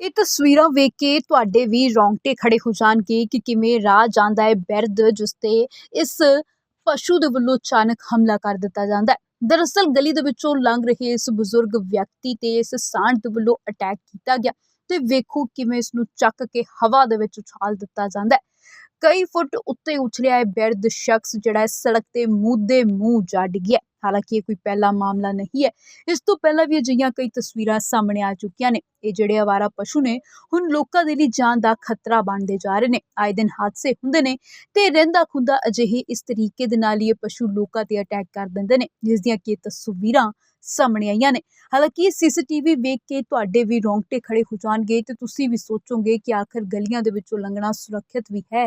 ਇਹ ਤਸਵੀਰਾਂ ਵੇਖ ਕੇ ਤੁਹਾਡੇ ਵੀ ਰੌਂਗਟੇ ਖੜੇ ਹੋ ਜਾਣਗੇ ਕਿ ਕਿਵੇਂ ਰਾਹ ਜਾਂਦਾ ਹੈ ਬਿਰਧ ਜਿਸ ਤੇ ਇਸ ਪਸ਼ੂ ਦੇ ਵੱਲੋਂ ਅਚਾਨਕ ਹਮਲਾ ਕਰ ਦਿੱਤਾ ਜਾਂਦਾ ਹੈ। ਦਰਅਸਲ ਗਲੀ ਦੇ ਵਿੱਚੋਂ ਲੰਘ ਰਹੇ ਇਸ ਬਜ਼ੁਰਗ ਵਿਅਕਤੀ ਤੇ ਇਸ ਸਾਂਢ ਦੇ ਵੱਲੋਂ ਅਟੈਕ ਕੀਤਾ ਗਿਆ ਤੇ ਵੇਖੋ ਕਿਵੇਂ ਇਸ ਨੂੰ ਚੱਕ ਕੇ ਹਵਾ ਦੇ ਵਿੱਚ ਉਛਾਲ ਦਿੱਤਾ ਜਾਂਦਾ ਹੈ। ਕਈ ਫੁੱਟ ਉੱਤੇ ਉਛਲਿਆ ਇਹ ਬਿਰਧ ਸ਼ਖਸ ਜਿਹੜਾ ਹੈ ਸੜਕ ਤੇ ਮੂੰਹ ਦੇ ਮੂੰਹ ਜਾ ਡਿੱਗਿਆ ਹਾਲਾਂਕਿ ਇਹ ਕੋਈ ਪਹਿਲਾ ਮਾਮਲਾ ਨਹੀਂ ਹੈ। ਇਸ ਤੋਂ ਪਹਿਲਾਂ ਵੀ ਅਜਿਹੀਆਂ ਕਈ ਤਸਵੀਰਾਂ ਸਾਹਮਣੇ ਆ ਚੁੱਕੀਆਂ ਨੇ। ਇਹ ਜਿਹੜੇ ਆਵਾਰਾ ਪਸ਼ੂ ਨੇ, ਹੁਣ ਲੋਕਾਂ ਦੇ ਲਈ ਜਾਨ ਦਾ ਖਤਰਾ ਬਣਦੇ ਜਾ ਰਹੇ ਨੇ। ਆਏ ਦਿਨ ਹਾਦਸੇ ਹੁੰਦੇ ਨੇ ਤੇ ਰਹਿੰਦਾ ਖੁੰਦਾ ਅਜਿਹੇ ਇਸ ਤਰੀਕੇ ਦੇ ਨਾਲ ਇਹ ਪਸ਼ੂ ਲੋਕਾਂ ਤੇ ਅਟੈਕ ਕਰ ਦਿੰਦੇ ਨੇ, ਜਿਸ ਦੀਆਂ ਕਿ ਤਸਵੀਰਾਂ ਸਾਹਮਣੇ ਆਈਆਂ ਨੇ। ਹਾਲਾਂਕਿ ਸੀਸੀਟੀਵੀ ਵੇਖ ਕੇ ਤੁਹਾਡੇ ਵੀ ਰੋਂਗਟੇ ਖੜੇ ਹੋ ਜਾਣਗੇ ਤੇ ਤੁਸੀਂ ਵੀ ਸੋਚੋਗੇ ਕਿ ਆਖਰ ਗਲੀਆਂ ਦੇ ਵਿੱਚੋਂ ਲੰਘਣਾ ਸੁਰੱਖਿਅਤ ਵੀ ਹੈ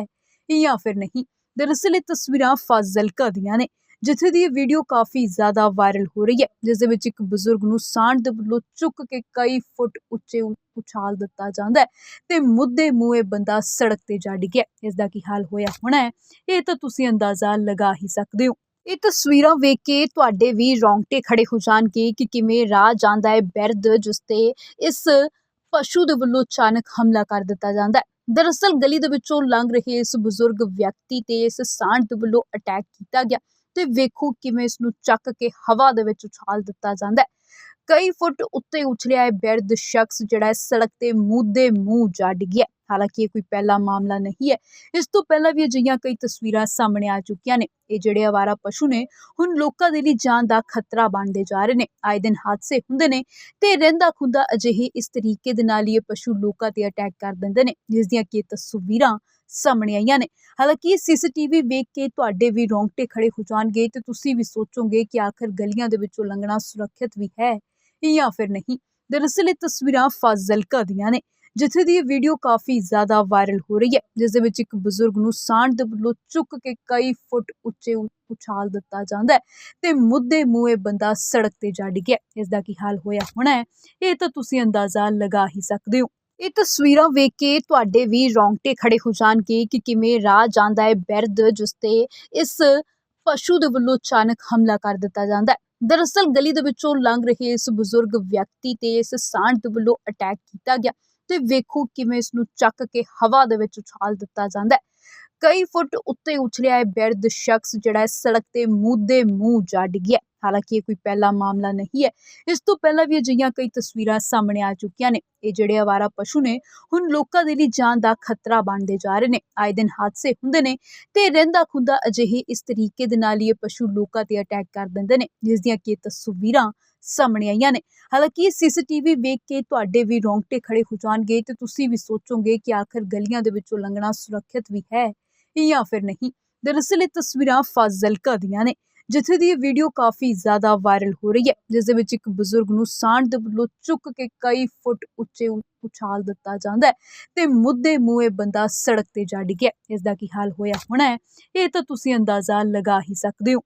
ਜਾਂ ਫਿਰ ਨਹੀਂ। ਦਰਅਸਲ ਇਹ ਤਸਵੀਰਾਂ ਫਾਜ਼ਿਲਕਾ ਦੀਆਂ ਨੇ। ਜਿੱਥੇ ਦੀ ਇਹ ਵੀਡੀਓ ਕਾਫੀ ਜ਼ਿਆਦਾ ਵਾਇਰਲ ਹੋ ਰਹੀ ਹੈ, ਜਿਸ ਦੇ ਵਿੱਚ ਇੱਕ ਬਜ਼ੁਰਗ ਨੂੰ ਸਾਂਢ ਦੇ ਵੱਲੋਂ ਚੁੱਕ ਕੇ ਕਈ ਫੁੱਟ ਉੱਚੇ ਉਛਾਲ ਦਿੱਤਾ ਜਾਂਦਾ ਹੈ ਤੇ ਮੁੱਦੇ ਮੂੰਹ ਬੰਦਾ ਸੜਕ ਤੇ ਜਾ ਡਿੱਗਿਆ ਇਸ ਦਾ ਕੀ ਹਾਲ ਹੋਇਆ ਹੋਣਾ ਹੈ, ਇਹ ਤਾਂ ਤੁਸੀਂ ਅੰਦਾਜ਼ਾ ਲਗਾ ਹੀ ਸਕਦੇ ਹੋ। ਇਹ ਤਸਵੀਰਾਂ ਵੇਖ ਕੇ ਤੁਹਾਡੇ ਵੀ ਰੌਂਗਟੇ ਖੜੇ ਹੋ ਜਾਣਗੇ ਕਿ ਕਿਵੇਂ ਰਾਹ ਜਾਂਦਾ ਹੈ ਬਿਰਧ ਜਿਸ ਤੇ ਇਸ ਪਸ਼ੂ ਦੇ ਵੱਲੋਂ ਅਚਾਨਕ ਹਮਲਾ ਕਰ ਦਿੱਤਾ ਜਾਂਦਾ ਹੈ। ਦਰਅਸਲ ਗਲੀ ਦੇ ਵਿੱਚੋਂ ਲੰਘ ਰਹੇ ਇਸ ਬਜ਼ੁਰਗ ਵਿਅਕਤੀ ਤੇ ਇਸ ਸਾਂਢ ਦੇ ਵੱਲੋਂ ਅਟੈਕ ਕੀਤਾ ਗਿਆ। ਤੇ ਵੇਖੋ ਕਿਵੇਂ ਇਸ ਨੂੰ ਚੱਕ ਕੇ ਹਵਾ ਦੇ ਵਿੱਚ ਉਛਾਲ ਦਿੱਤਾ ਜਾਂਦਾ ਹੈ। ਕਈ ਫੁੱਟ ਉੱਤੇ ਉਛਲਿਆ ਇਹ ਬਿਰਧ ਸ਼ਖਸ ਜਿਹੜਾ ਸੜਕ ਤੇ ਮੂੰਹ ਮੂੰਹ ਜਾ ਡਿੱਗਿਆ ਹਾਲਾਂਕਿ ਇਹ ਕੋਈ ਪਹਿਲਾ ਮਾਮਲਾ ਨਹੀਂ ਹੈ। ਇਸ ਤੋਂ ਪਹਿਲਾਂ ਵੀ ਅਜਿਹੀਆਂ ਕਈ ਤਸਵੀਰਾਂ ਸਾਹਮਣੇ ਆ ਚੁੱਕੀਆਂ ਨੇ। ਇਹ ਜਿਹੜੇ ਅਵਾਰਾ ਪਸ਼ੂ ਨੇ, ਹੁਣ ਲੋਕਾਂ ਦੇ ਲਈ ਜਾਨ ਦਾ ਖਤਰਾ ਬਣਦੇ ਜਾ ਰਹੇ ਨੇ। ਆਏ ਦਿਨ ਹਾਦਸੇ ਹੁੰਦੇ ਨੇ ਤੇ ਰਹਿੰਦਾ ਖੁੰਦਾ ਅਜਿਹੇ ਇਸ ਤਰੀਕੇ ਦੇ ਨਾਲ ਹੀ ਇਹ ਪਸ਼ੂ ਲੋਕਾਂ ਤੇ ਅਟੈਕ ਕਰ ਦਿੰਦੇ ਨੇ, ਜਿਸ ਦੀਆਂ ਕਿ ਤਸਵੀਰਾਂ ਸਾਹਮਣੇ ਆਈਆਂ ਨੇ। ਹਾਲਾਂਕਿ ਸੀਸੀਟੀਵੀ ਵੇਖ ਕੇ ਤੁਹਾਡੇ ਵੀ ਰੌਂਗਟੇ ਖੜੇ ਹੋ ਜਾਣਗੇ ਤੇ ਤੁਸੀਂ ਵੀ ਸੋਚੋਗੇ ਕਿ ਆਖਰ ਗਲੀਆਂ ਦੇ ਵਿੱਚੋਂ ਲੰਘਣਾ ਸੁਰੱਖਿਅਤ ਵੀ ਹੈ ਜਾਂ ਫਿਰ ਨਹੀਂ। ਦਰਅਸਲ ਇਹ ਤਸਵੀਰਾਂ ਫਾਜ਼ਲਕਾ ਦੀਆਂ ਨੇ, ਜਿੱਥੇ ਦੀ ਇਹ ਵੀਡੀਓ ਕਾਫੀ ਜ਼ਿਆਦਾ ਵਾਇਰਲ ਹੋ ਰਹੀ ਹੈ, ਜਿਸ ਦੇ ਵਿੱਚ ਇੱਕ ਬਜ਼ੁਰਗ ਨੂੰ ਸਾਂਢ ਦੇ ਵੱਲੋਂ ਚੁੱਕ ਕੇ ਕਈ ਫੁੱਟ ਉੱਚੇ ਉਛਾਲ ਦਿੱਤਾ ਜਾਂਦਾ ਹੈ ਤੇ ਮੁੱਦੇ ਮੂੰਹ ਇਹ ਬੰਦਾ ਸੜਕ ਤੇ ਜਾ ਡਿੱਗਿਆ। ਇਸ ਦਾ ਕੀ ਹਾਲ ਹੋਇਆ ਹੋਣਾ ਹੈ, ਇਹ ਤਾਂ ਤੁਸੀਂ ਅੰਦਾਜ਼ਾ ਲਗਾ ਹੀ ਸਕਦੇ ਹੋ। ਇਹ ਤਸਵੀਰਾਂ ਵੇਖ ਕੇ ਤੁਹਾਡੇ ਵੀ ਰੌਂਗਟੇ ਖੜੇ ਹੋ ਜਾਣਗੇ ਕਿ ਕਿਵੇਂ ਰਾਹ ਜਾਂਦਾ ਹੈ ਬਿਰਧ ਜਿਸ ਤੇ ਇਸ ਪਸ਼ੂ ਦੇ ਵੱਲੋਂ ਅਚਾਨਕ ਹਮਲਾ ਕਰ ਦਿੱਤਾ ਜਾਂਦਾ ਹੈ। ਦਰਅਸਲ ਗਲੀ ਦੇ ਵਿੱਚੋਂ ਲੰਘ ਰਹੇ ਇਸ ਬਜ਼ੁਰਗ ਵਿਅਕਤੀ ਤੇ ਇਸ ਸਾਂਢ ਦੇ ਵੱਲੋਂ ਅਟੈਕ ਕੀਤਾ ਗਿਆ ਤੇ ਵੇਖੋ ਕਿਵੇਂ ਇਸ ਨੂੰ ਚੱਕ ਕੇ ਹਵਾ ਦੇ ਵਿੱਚ ਉਛਾਲ ਦਿੱਤਾ ਜਾਂਦਾ ਹੈ। ਕਈ ਫੁੱਟ ਉੱਤੇ ਉਛਲਿਆ ਇਹ ਬਿਰਧ ਸ਼ਖਸ ਜਿਹੜਾ ਹੈ ਸੜਕ ਤੇ ਮੂੰਹ ਦੇ ਮੂੰਹ ਜਾ ਡਿੱਗਿਆ ਹਾਲਾਂਕਿ ਇਹ ਕੋਈ ਪਹਿਲਾ ਮਾਮਲਾ ਨਹੀਂ ਹੈ। ਇਸ ਤੋਂ ਪਹਿਲਾਂ ਵੀ ਅਜਿਹੀਆਂ ਕਈ ਤਸਵੀਰਾਂ ਸਾਹਮਣੇ ਆ ਚੁੱਕੀਆਂ ਨੇ। ਇਹ ਜਿਹੜੇ ਆਵਾਰਾ ਪਸ਼ੂ ਨੇ, ਹੁਣ ਲੋਕਾਂ ਦੇ ਲਈ ਜਾਨ ਦਾ ਖਤਰਾ ਬਣਦੇ ਜਾ ਰਹੇ ਨੇ। ਆਏ ਦਿਨ ਹਾਦਸੇ ਹੁੰਦੇ ਨੇ ਤੇ ਰਹਿੰਦਾ ਖੁੰਦਾ ਅਜਿਹੇ ਇਸ ਤਰੀਕੇ ਦੇ ਨਾਲ ਇਹ ਪਸ਼ੂ ਲੋਕਾਂ ਤੇ ਅਟੈਕ ਕਰ ਦਿੰਦੇ ਨੇ, ਜਿਸ ਦੀਆਂ ਕਿ ਤਸਵੀਰਾਂ ਸਾਹਮਣੇ ਆਈਆਂ ਨੇ। ਹਾਲਾਂਕਿ ਸੀਸੀਟੀਵੀ ਵੇਖ ਕੇ ਤੁਹਾਡੇ ਵੀ ਰੌਂਗਟੇ ਖੜੇ ਹੋ ਜਾਣਗੇ ਤੇ ਤੁਸੀਂ ਵੀ ਸੋਚੋਗੇ ਕਿ ਆਖਰ ਗਲੀਆਂ ਦੇ ਵਿੱਚੋਂ ਲੰਘਣਾ ਸੁਰੱਖਿਅਤ ਵੀ ਹੈ। ਜਾਂ ਫਿਰ ਨਹੀਂ। ਦਰਅਸਲ ਇਹ ਤਸਵੀਰਾਂ ਫਾਜ਼ਿਲਕਾ ਦੀਆਂ ਨੇ, ਜਿੱਥੇ ਦੀ ਇਹ ਵੀਡੀਓ ਕਾਫੀ ਜ਼ਿਆਦਾ ਵਾਇਰਲ ਹੋ ਰਹੀ ਹੈ ਜਿਸ ਦੇ ਵਿੱਚ ਇੱਕ ਬਜ਼ੁਰਗ ਨੂੰ ਸਾਂਢ ਦੇ ਵੱਲੋਂ ਚੁੱਕ ਕੇ ਕਈ ਫੁੱਟ ਉੱਚੇ ਉਛਾਲ ਦਿੱਤਾ ਜਾਂਦਾ ਹੈ ਤੇ ਮੁੱਦੇ ਮੂੰਹ ਇਹ ਬੰਦਾ ਸੜਕ ਤੇ ਜਾ ਡਿੱਗਿਆ। ਇਸ ਦਾ ਕੀ ਹਾਲ ਹੋਇਆ ਹੋਣਾ ਹੈ, ਇਹ ਤਾਂ ਤੁਸੀਂ ਅੰਦਾਜ਼ਾ ਲਗਾ ਹੀ ਸਕਦੇ ਹੋ।